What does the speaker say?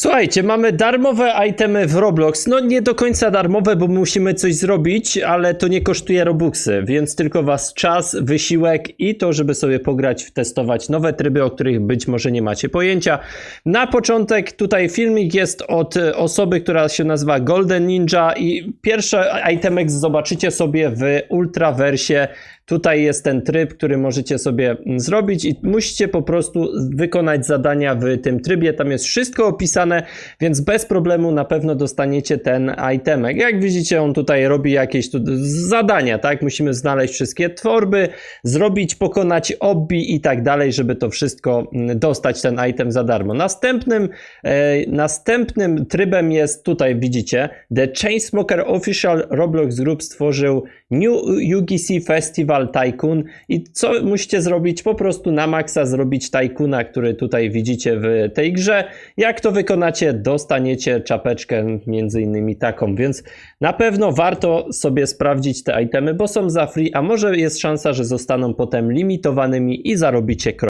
Słuchajcie, mamy darmowe itemy w Roblox. No nie do końca darmowe, bo musimy coś zrobić, ale to nie kosztuje Robuxy, więc tylko was czas, wysiłek i to, żeby sobie pograć, testować nowe tryby, o których być może nie macie pojęcia. Na początek tutaj filmik jest od e, osoby, która się nazywa Golden Ninja i pierwszy itemek zobaczycie sobie w Ultraversie. Tutaj jest ten tryb, który możecie sobie mm, zrobić i musicie po prostu wykonać zadania w tym trybie. Tam jest wszystko opisane, więc bez problemu na pewno dostaniecie ten itemek. Jak widzicie, on tutaj robi jakieś tu zadania, tak? Musimy znaleźć wszystkie tworby, zrobić, pokonać obbi i tak dalej, żeby to wszystko mm, dostać ten item za darmo. Następnym, e, następnym trybem jest tutaj, widzicie, The Chainsmoker Official Roblox Group stworzył New UGC Festival Tycoon i co musicie zrobić? Po prostu na maksa zrobić Tycoona, który tutaj widzicie w tej grze. Jak to wykonacie, dostaniecie czapeczkę między innymi taką, więc na pewno warto sobie sprawdzić te itemy, bo są za free, a może jest szansa, że zostaną potem limitowanymi i zarobicie kro